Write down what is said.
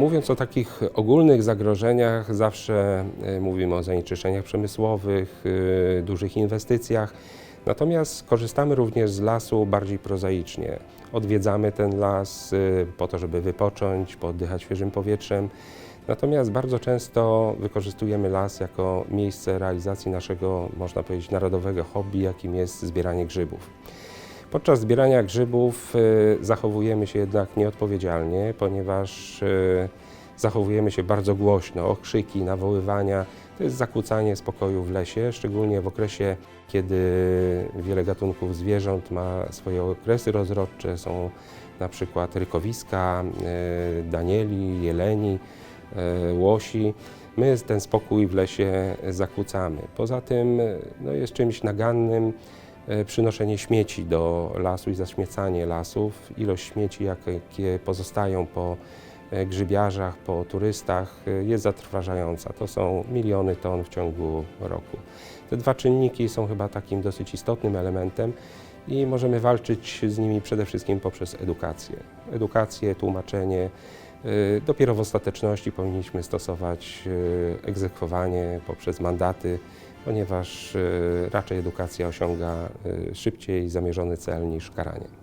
Mówiąc o takich ogólnych zagrożeniach, zawsze e, mówimy o zanieczyszczeniach przemysłowych, e, dużych inwestycjach. Natomiast korzystamy również z lasu bardziej prozaicznie. Odwiedzamy ten las e, po to, żeby wypocząć, pooddychać świeżym powietrzem. Natomiast bardzo często wykorzystujemy las jako miejsce realizacji naszego, można powiedzieć, narodowego hobby, jakim jest zbieranie grzybów. Podczas zbierania grzybów y, zachowujemy się jednak nieodpowiedzialnie, ponieważ y, zachowujemy się bardzo głośno, okrzyki, nawoływania. To jest zakłócanie spokoju w lesie, szczególnie w okresie, kiedy wiele gatunków zwierząt ma swoje okresy rozrodcze. Są na przykład rykowiska, y, danieli, jeleni, łosi. My ten spokój w lesie zakłócamy. Poza tym no, jest czymś nagannym przynoszenie śmieci do lasu i zaśmiecanie lasów. Ilość śmieci, jakie pozostają po e, grzybiarzach, po turystach e, jest zatrważająca. To są miliony ton w ciągu roku. Te dwa czynniki są chyba takim dosyć istotnym elementem i możemy walczyć z nimi przede wszystkim poprzez edukację. Edukację, tłumaczenie. Dopiero w ostateczności powinniśmy stosować egzekwowanie poprzez mandaty, ponieważ y, raczej edukacja osiąga y, szybciej zamierzony cel niż karanie.